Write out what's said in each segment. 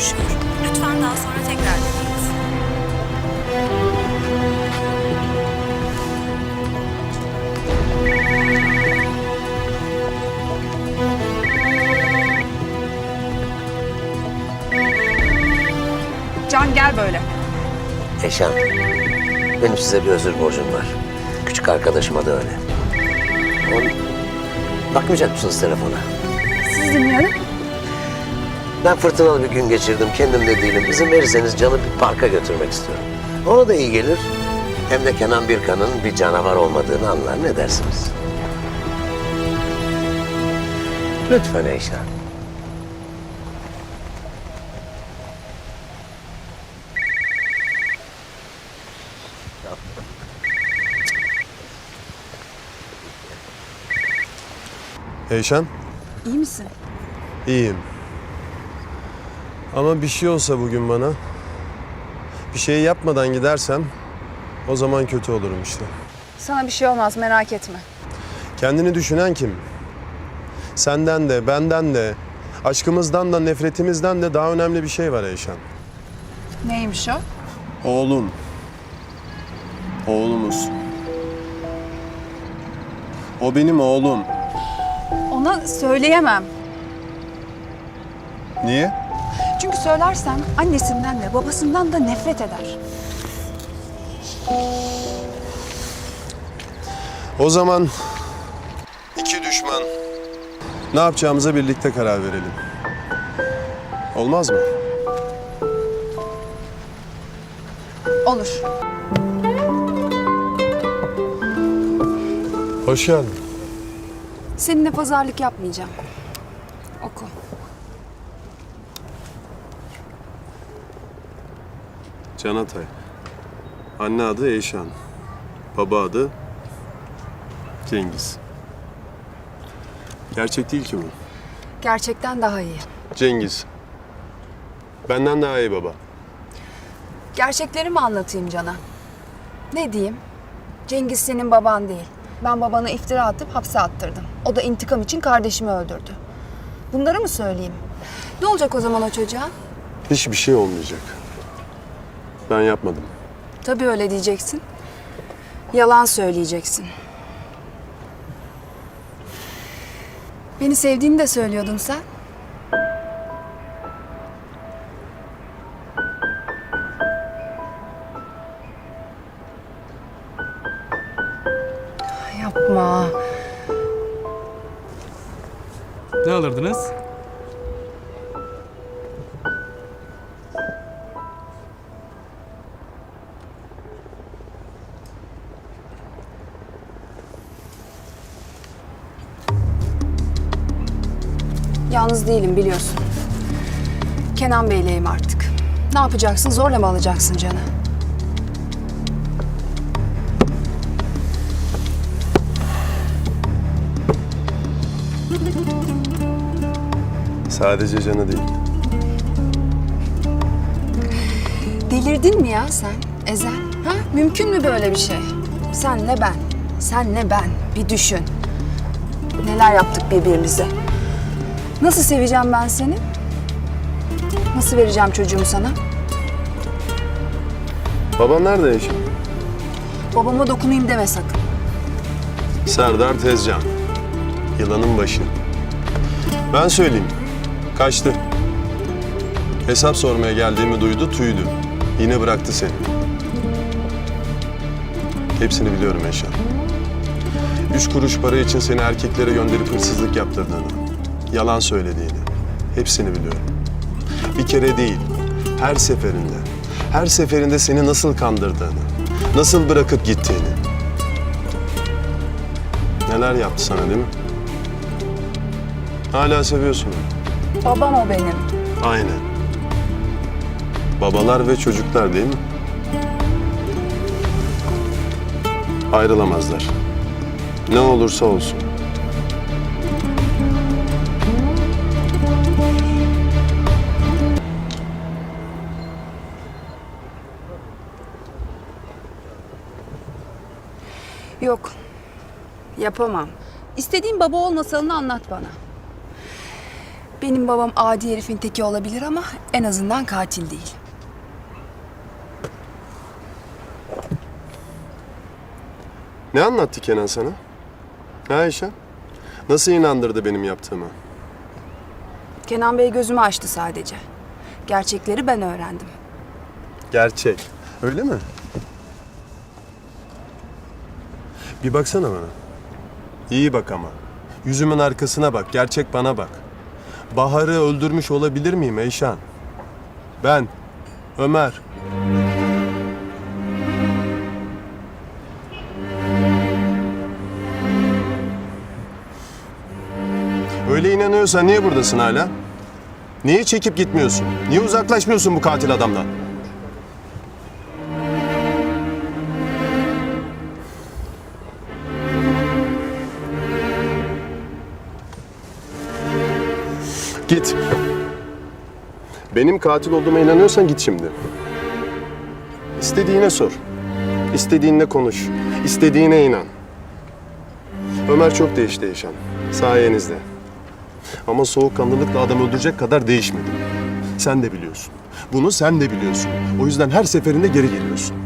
görüşüyor. Lütfen daha sonra tekrar deneyiniz. Can gel böyle. Eşan, benim size bir özür borcum var. Küçük arkadaşıma da öyle. Oğlum, bakmayacak mısınız telefona? Siz dinliyorum. Ben fırtınalı bir gün geçirdim, kendim de değilim. İzin verirseniz canı bir parka götürmek istiyorum. Ona da iyi gelir. Hem de Kenan Birkan'ın bir canavar olmadığını anlar. Ne dersiniz? Lütfen Eşan. Eyşan, İyi misin? iyiyim. Ama bir şey olsa bugün bana, bir şey yapmadan gidersem o zaman kötü olurum işte. Sana bir şey olmaz merak etme. Kendini düşünen kim? Senden de, benden de, aşkımızdan da, nefretimizden de daha önemli bir şey var Eyşan. Neymiş o? Oğlum. Oğlumuz. O benim oğlum. Ona söyleyemem. Niye? Söylersem annesinden de babasından da nefret eder. O zaman iki düşman ne yapacağımıza birlikte karar verelim. Olmaz mı? Olur. Hoş geldin. Seninle pazarlık yapmayacağım. Can Atay. Anne adı Eyşan. Baba adı Cengiz. Gerçek değil ki bu. Gerçekten daha iyi. Cengiz. Benden daha iyi baba. Gerçekleri mi anlatayım Can'a? Ne diyeyim? Cengiz senin baban değil. Ben babana iftira atıp hapse attırdım. O da intikam için kardeşimi öldürdü. Bunları mı söyleyeyim? Ne olacak o zaman o çocuğa? Hiçbir şey olmayacak. Ben yapmadım. Tabii öyle diyeceksin. Yalan söyleyeceksin. Beni sevdiğini de söylüyordun sen. Yapma. Ne alırdınız? Yalnız değilim biliyorsun. Kenan Bey'leyim artık. Ne yapacaksın? Zorla mı alacaksın canı? Sadece canı değil. Delirdin mi ya sen Ezel? Ha? Mümkün mü böyle bir şey? Senle ben, senle ben. Bir düşün. Neler yaptık birbirimize. Nasıl seveceğim ben seni? Nasıl vereceğim çocuğumu sana? Baban nerede Eyşan? Babama dokunayım deme sakın. Serdar Tezcan. Yılanın başı. Ben söyleyeyim. Kaçtı. Hesap sormaya geldiğimi duydu, tüydü. Yine bıraktı seni. Hepsini biliyorum Eşan. Üç kuruş para için seni erkeklere gönderip hırsızlık yaptırdığını, yalan söylediğini. Hepsini biliyorum. Bir kere değil, her seferinde. Her seferinde seni nasıl kandırdığını, nasıl bırakıp gittiğini. Neler yaptı sana değil mi? Hala seviyorsun onu. Babam o benim. Aynen. Babalar ve çocuklar değil mi? Ayrılamazlar. Ne olursa olsun. Yok. Yapamam. İstediğin baba ol masalını anlat bana. Benim babam adi herifin teki olabilir ama en azından katil değil. Ne anlattı Kenan sana? Ha Ayşen? Nasıl inandırdı benim yaptığıma? Kenan Bey gözümü açtı sadece. Gerçekleri ben öğrendim. Gerçek. Öyle mi? Bir baksana bana. İyi bak ama. Yüzümün arkasına bak. Gerçek bana bak. Bahar'ı öldürmüş olabilir miyim Eyşan? Ben. Ömer. Öyle inanıyorsan niye buradasın hala? Niye çekip gitmiyorsun? Niye uzaklaşmıyorsun bu katil adamdan? Git. Benim katil olduğuma inanıyorsan git şimdi. İstediğine sor. İstediğinle konuş. İstediğine inan. Ömer çok değişti Eşan. Sayenizde. Ama soğukkanlılıkla adam öldürecek kadar değişmedi. Sen de biliyorsun. Bunu sen de biliyorsun. O yüzden her seferinde geri geliyorsun.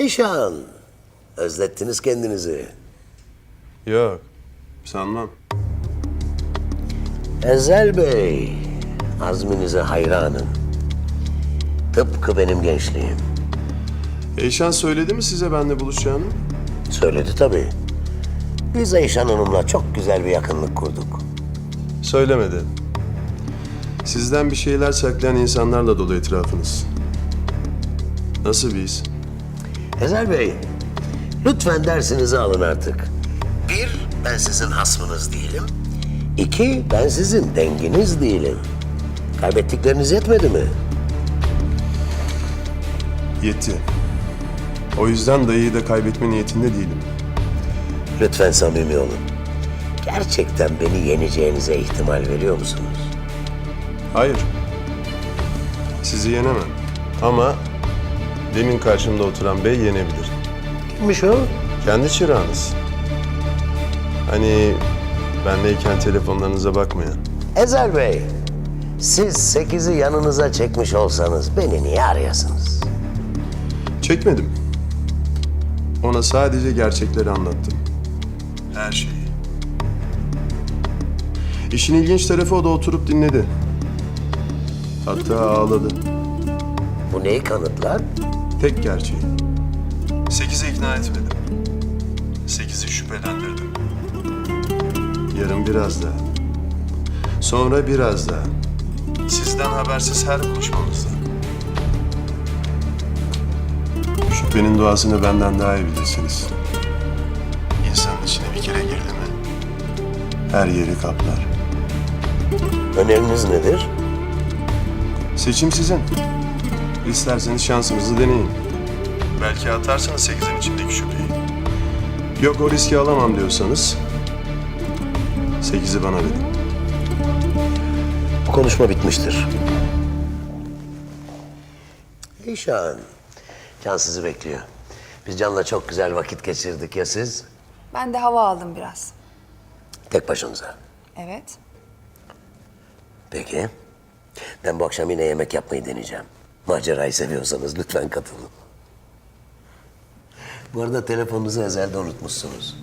Eyşan, özlettiniz kendinizi. Yok. Sanmam. Ezel Bey, azminize hayranım. Tıpkı benim gençliğim. Eyşan söyledi mi size benimle buluşacağını? Söyledi tabii. Biz Eyşan Hanım'la çok güzel bir yakınlık kurduk. Söylemedi. Sizden bir şeyler saklayan insanlarla dolu etrafınız. Nasıl bir his? Ezel Bey, lütfen dersinizi alın artık. Bir, ben sizin hasmınız değilim. İki, ben sizin denginiz değilim. Kaybettikleriniz yetmedi mi? Yetti. O yüzden dayıyı da kaybetme niyetinde değilim. Lütfen samimi olun. Gerçekten beni yeneceğinize ihtimal veriyor musunuz? Hayır. Sizi yenemem. Ama demin karşımda oturan bey yenebilir. Kimmiş o? Kendi çırağınız. Hani bendeyken telefonlarınıza bakmayan. Ezel Bey, siz sekizi yanınıza çekmiş olsanız beni niye arıyorsunuz? Çekmedim. Ona sadece gerçekleri anlattım. Her şeyi. İşin ilginç tarafı o da oturup dinledi. Hatta ağladı. Bu neyi kanıtlar? Tek gerçeği. Sekize ikna etmedim. Sekizi şüphelendirdim. Yarın biraz daha. Sonra biraz daha. Sizden habersiz her buluşmamızda. Şüphenin doğasını benden daha iyi bilirsiniz. İnsanın içine bir kere girdi mi? Her yeri kaplar. Öneriniz nedir? Seçim sizin. İsterseniz şansınızı deneyin. Belki atarsınız sekizin içindeki şüpheyi. Yok o riski alamam diyorsanız... ...sekizi bana verin. Bu konuşma bitmiştir. Eyşan, Can sizi bekliyor. Biz Can'la çok güzel vakit geçirdik ya siz? Ben de hava aldım biraz. Tek başınıza. Evet. Peki. Ben bu akşam yine yemek yapmayı deneyeceğim. Macerayı seviyorsanız lütfen katılın. Bu arada telefonunuzu ezelde unutmuşsunuz.